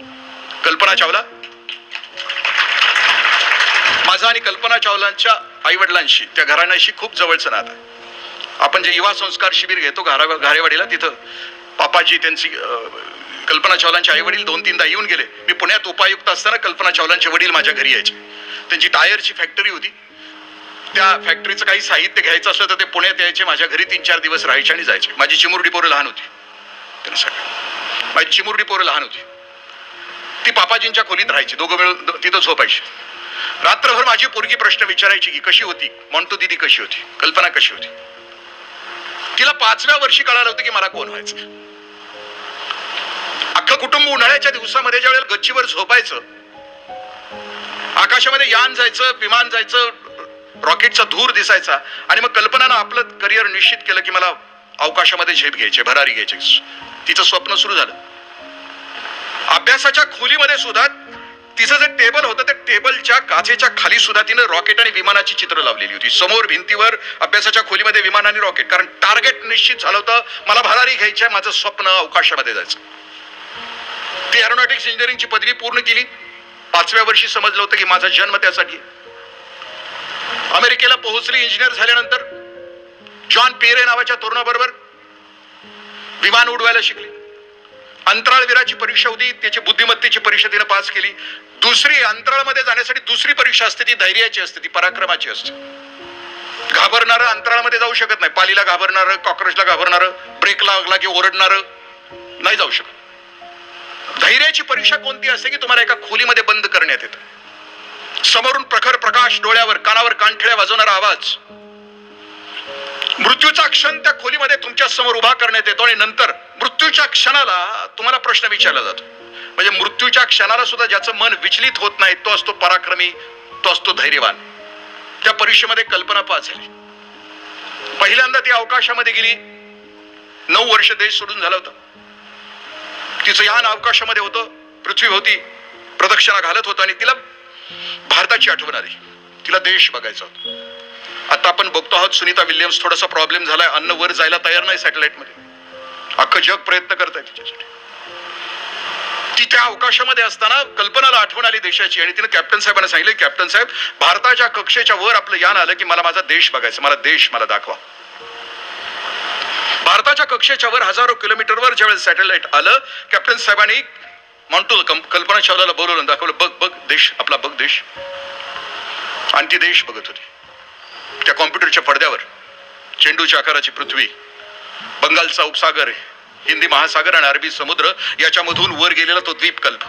कल्पना चावला? माझा आणि कल्पना चावलांच्या आई वडिलांशी त्या घराण्याशी खूप जवळचं नातं आहे. आपण जे युवा संस्कार शिबिर घेतो घारा घारेवाडीला तिथं पापाजी त्यांची कल्पना चावलांचे आई वडील दोन तीनदा येऊन गेले. मी पुण्यात उपायुक्त असताना कल्पना चावलांचे वडील माझ्या घरी यायचे. त्यांची टायरची फॅक्टरी होती. त्या फॅक्टरीचं काही साहित्य घ्यायचं असलं तर ते पुण्यात यायचे माझ्या घरी तीन चार दिवस राहायचे आणि जायचे. माझी चिमुरडी पोरं लहान होती. त्यांना सगळं माझी चिमुरडी पोरं लहान होती. ती पापाजींच्या खोलीत राहायची. दोघं मिळून तिथं झोपायची. रात्रभर माझी पोरगी प्रश्न विचारायची की कशी होती? म्हणतो दिदी कशी होती. कल्पना कशी होती? तिला पाचव्या वर्षी कळालं होतं की मला कोण व्हायचं. अख्खं कुटुंब उन्हाळ्याच्या दिवसामध्ये ज्या वेळेला गच्चीवर झोपायचं आकाशामध्ये यान जायचं विमान जायचं रॉकेटचा धूर दिसायचा आणि मग कल्पनानं आपलं करिअर निश्चित केलं की मला अवकाशामध्ये झेप घ्यायचे भरारी घ्यायचे तिचं स्वप्न सुरू झालं. अभ्यासाच्या खोलीमध्ये सुद्धा तिचं जे टेबल होतं त्या टेबलच्या काचेच्या खाली सुद्धा तिनं रॉकेट आणि विमानाची चित्र लावलेली होती. समोर भिंतीवर अभ्यासाच्या खोलीमध्ये विमान आणि रॉकेट. कारण टार्गेट निश्चित झालं होतं मला भरारी घ्यायची आहे, माझं स्वप्न अवकाशामध्ये जायचं. ती एरोनॉटिक्स इंजिनिअरिंगची पदवी पूर्ण केली. पाचव्या वर्षी समजलं होतं की माझा जन्म त्यासाठी अमेरिकेला पोहोचली इंजिनियर झाल्यानंतर जॉन पेरे नावाच्या तरुणाबरोबर विमान उडवायला शिकली. अंतराळवीराची परीक्षा होती त्याची बुद्धिमत्तेची परीक्षा तिने पास केली. दुसरी अंतराळमध्ये जाण्यासाठी दुसरी परीक्षा असते ती धैर्याची असते ती पराक्रमाची असते. घाबरणारं अंतराळामध्ये जाऊ शकत नाही. पालीला घाबरणारं कॉक्रोचला घाबरणारं ब्रेक लागला की ओरडणारं नाही जाऊ शकत. धैर्याची परीक्षा कोणती असते की तुम्हाला एका खोलीमध्ये बंद करण्यात येतं? समोरून प्रखर प्रकाश डोळ्यावर कानावर कानठळ्या वाजवणारा आवाज. मृत्यूचा क्षण त्या खोलीमध्ये तुमच्यासमोर उभा करण्यात येतो आणि नंतर मृत्यूच्या क्षणाला तुम्हाला प्रश्न विचारला जातो. म्हणजे मृत्यूच्या क्षणाला सुद्धा ज्याचं मन विचलित होत नाही तो असतो पराक्रमी तो असतो धैर्यवान. त्या परीक्षेमध्ये कल्पना पास झाली. पहिल्यांदा ती अवकाशामध्ये गेली. नऊ वर्ष देश सोडून झालं होतं. तिचं यान अवकाशामध्ये होतं पृथ्वी होती प्रदक्षिणा घालत होतं आणि तिला भारताची आठवण आली. तिला देश बघायचा होता. आता आपण बघतो आहोत सुनीता विल्यम्स थोडासा प्रॉब्लेम झालाय अन्न वर जायला तयार नाही सॅटेलाइटमध्ये अख्खं जग प्रयत्न करत आहे तिच्यासाठी. ती त्या अवकाशामध्ये असताना कल्पनाला आठवण आली देशाची आणि तिने कॅप्टन साहेबांना सांगितले कॅप्टन साहेब भारताच्या कक्षेच्या वर आपलं यान आलं की मला माझा देश बघायचा मला देश मला दाखवा. भारताच्या कक्षेच्या वर हजारो किलोमीटरवर ज्यावेळेस सॅटेलाइट आलं कॅप्टन साहेबांनी म्हणतो कल्पना चावलाला बोलवलं दाखवलं बघ बघ देश आपला बघ देश. आणि ती देश बघत होती. त्या कॉम्प्युटरच्या पडद्यावर चेंडूच्या आकाराची पृथ्वी बंगालचा उपसागर हिंदी महासागर आणि अरबी समुद्र याच्यामधून वर गेलेला तो द्वीपकल्प.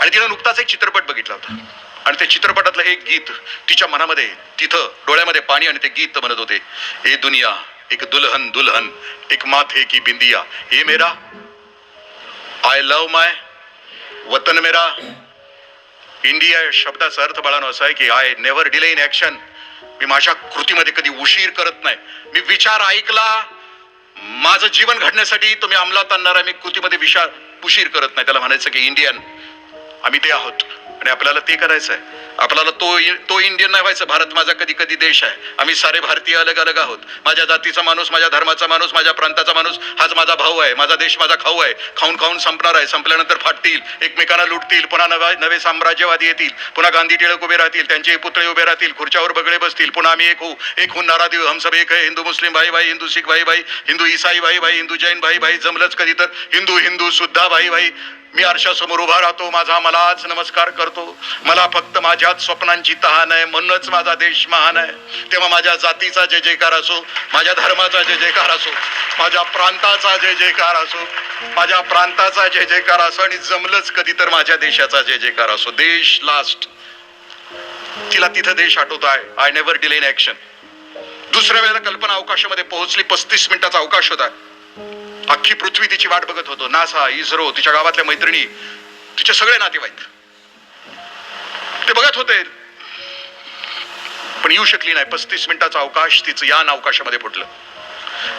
आणि तिनं नुकताच एक चित्रपट बघितला होता. आणि त्या चित्रपटातलं एक गीत तिच्या मनामध्ये तिथं डोळ्यामध्ये पाणी आणि ते गीत म्हणत होते हे दुनिया एक दुल्हन दुल्हन एक माथे की बिंदिया हे मेरा आय लव माय वतन मेरा. इंडिया शब्दाचा अर्थ बाळानो असा आहे की I never delay in action मी माझ्या कृतीमध्ये कधी उशीर करत नाही. मी विचार ऐकला माझं जीवन घडण्यासाठी तुम्ही अंमलात आणणारा मी कृतीमध्ये विचार उशीर करत नाही. त्याला म्हणायचं की इंडियन आम्ही ते आहोत. आणि आपल्याला ते करायचं आहे आपल्याला तो तो इंडियन नाही व्हायचं. भारत माझा कधी कधी देश आहे. आम्ही सारे भारतीय अलग अलग आहोत. माझ्या जातीचा माणूस माझ्या धर्माचा माणूस माझ्या प्रांताचा माणूस हाच माझा भाऊ आहे. माझा देश माझा खाऊ आहे. खाऊन खाऊन संपणार आहे. संपल्यानंतर फाटतील. एकमेकांना लुटतील. पुन्हा नवे नवे साम्राज्यवादी येतील. पुन्हा गांधी टिळक उभे राहतील. त्यांचे पुतळे उभे राहतील. खुर्च्यावर बगळे बसतील. पुन्हा आम्ही एक होऊ. एक होऊन नारा देऊ. हम सब एक आहे हिंदू मुस्लिम भाई भाई हिंदू सिख भाई भाई हिंदू ईसाई भाई भाई हिंदू जैन भाई भाई जमलंच कधी तर हिंदू हिंदू सुद्धा भाई भाई मी आरशासमोर उभा राहतो माझा मलाच नमस्कार करतो. मला फक्त माझ्याच स्वप्नांची तहान आहे म्हणूनच माझा देश महान आहे. तेव्हा माझ्या जातीचा जय जयकार असो माझ्या धर्माचा जय जयकार असो माझ्या प्रांताचा जय जयकार असो माझ्या प्रांताचा जय जयकार असो आणि जमलंच कधी तर माझ्या देशाचा जय जयकार असो. देश लास्ट तिला तिथं देश आठवत. आहे I never delay in action दुसऱ्या वेळेला कल्पना अवकाशामध्ये पोहोचली पस्तीस मिनिटाचा अवकाश होता. अख्खी पृथ्वी तिची वाट बघत होतो. नासा इस्रो तिच्या गावातल्या मैत्रिणी तिचे सगळे नातेवाईक. ते बघत होते. पण येऊ शकली नाही. पस्तीस मिनिटाचा अवकाश तिचं यान अवकाशामध्ये फुटलं.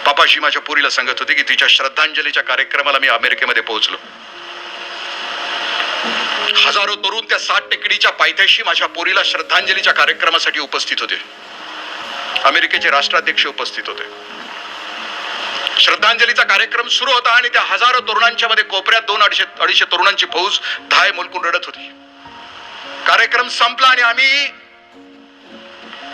पापाशी माझ्या पुरीला सांगत होते की तिच्या श्रद्धांजलीच्या कार्यक्रमाला मी अमेरिकेमध्ये पोहोचलो. हजारो तरुण त्या सात टेकडीच्या पायथ्याशी माझ्या पोरीला श्रद्धांजलीच्या कार्यक्रमासाठी उपस्थित होते. अमेरिकेचे राष्ट्राध्यक्ष उपस्थित होते. श्रद्धांजलीचा कार्यक्रम सुरू होता आणि त्या हजारो तरुणांच्या मध्ये कोपऱ्यात दोन अडीचशे अडीचशे तरुणांची फौज धाय मुलकून रडत होती. कार्यक्रम संपला आणि आम्ही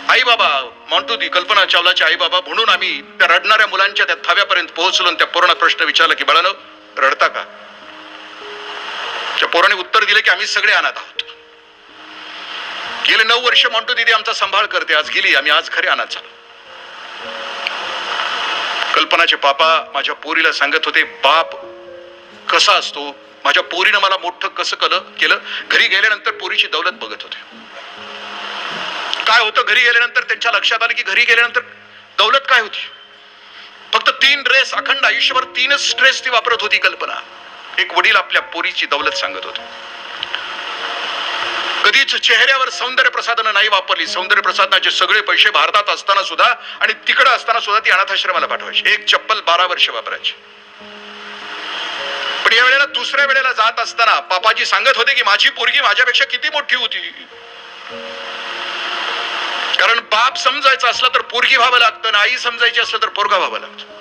आई बाबा म्हणतो ती कल्पना चावलाच्या आई बाबा म्हणून आम्ही त्या रडणाऱ्या मुलांच्या त्या थव्यापर्यंत पोहोचलो आणि त्या पोरांना प्रश्न विचारला की बाळानं रडता का? त्या पोराने उत्तर दिले की आम्ही सगळे अनाथ आहोत. गेले नऊ वर्ष म्हणतो दिदी आमचा सांभाळ करते आज गेली आम्ही आज खरे अनाथ झालो. कल्पनाचे पापा माझ्या पोरीला सांगत होते बाप कसा असतो माझ्या पोरीनं मला मोठं कसं केलं केलं? घरी गेल्यानंतर पोरीची दौलत बघत होते. काय होतं? घरी गेल्यानंतर त्यांच्या लक्षात आलं की घरी गेल्यानंतर दौलत काय होती? फक्त तीन ड्रेस अखंड आयुष्यभर तीनच ड्रेस ती वापरत होती कल्पना. एक वडील आपल्या पोरीची दौलत सांगत होते. कधीच चेहऱ्यावर सौंदर्य प्रसाधनं नाही वापरली. सौंदर्य प्रसाधनाचे सगळे पैसे भारतात असताना सुद्धा आणि तिकडे असताना सुद्धा ती अनाथाश्रमाला पाठवायची. एक चप्पल बारा वर्ष वापरायची. पण या वेळेला दुसऱ्या वेळेला जात असताना पापाजी सांगत होते की माझी पोरगी माझ्यापेक्षा किती मोठी होती. कारण बाप समजायचा असला तर पोरगी व्हावं लागतं आणि आई समजायची असलं तर पोरगा व्हावं लागतं.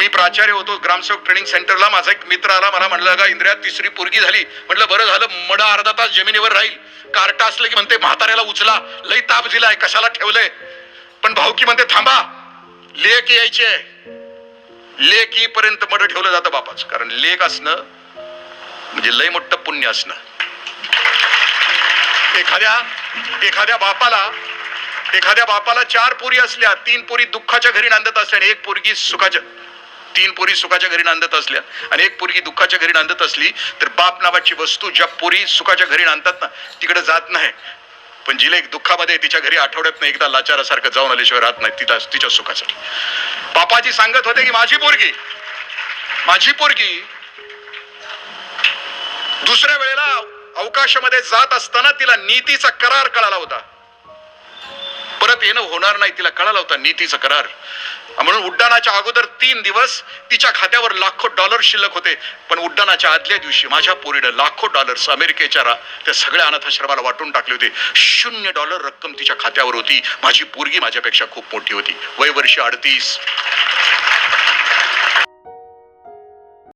मी प्राचार्य होतो ग्रामसेवक ट्रेनिंग सेंटरला. माझा एक मित्र आला मला म्हणलं का इंद्रिया तिसरी पोरगी झाली. म्हटलं बरं झालं मडा अर्धा तास जमिनीवर राहील. कार्टा असलं की म्हणते म्हाताऱ्याला उचला. लई ताप दिलाय कशाला ठेवलंय? पण भाऊकी म्हणते थांबा लेक यायची आहे. लेक येईपर्यंत मड ठेवलं जातं बापाच कारण लेक असणं म्हणजे लय मोठं पुण्य असणं. एखाद्या एखाद्या बापाला एखाद्या बापाला चार पोरी असल्या तीन पोरी दुःखाच्या घरी नांदत असल्या आणि एक पोरगी सुखाच्या तीन पोरी सुखाच्या घरी नांदत असल्या आणि एक पोरगी दुःखाच्या घरी नांदत असली तर बाप नावाची वस्तू ज्या पोरी सुखाच्या घरी नांदतात ना तिकडे जात नाही. पण जिला एक दुःखामध्ये तिच्या घरी आठवड्यात एकदा लाचारासारखं जाऊन आल्याशिवाय राहत नाही तिला तिच्या सुखासाठी. बापाजी सांगत होते की माझी पोरगी माझी पोरगी दुसऱ्या वेळेला अवकाशामध्ये जात असताना तिला नीतीचा करार कळाला होता. परत येणं होणार नाही तिला कळाला होता नीतीचा करार. म्हणून उड्डाणाच्या अगोदर तीन दिवस तिच्या खात्यावर लाखो डॉलर शिल्लक होते. पण उड्डाणाच्या आदल्या दिवशी माझ्या पोरीनं लाखो डॉलर्स अमेरिकेच्या रा- त्या सगळ्या अनाथाश्रमाला वाटून टाकले होते. शून्य डॉलर रक्कम तिच्या खात्यावर होती. माझी पोरगी माझ्यापेक्षा खूप मोठी होती. वय वर्ष अडतीस.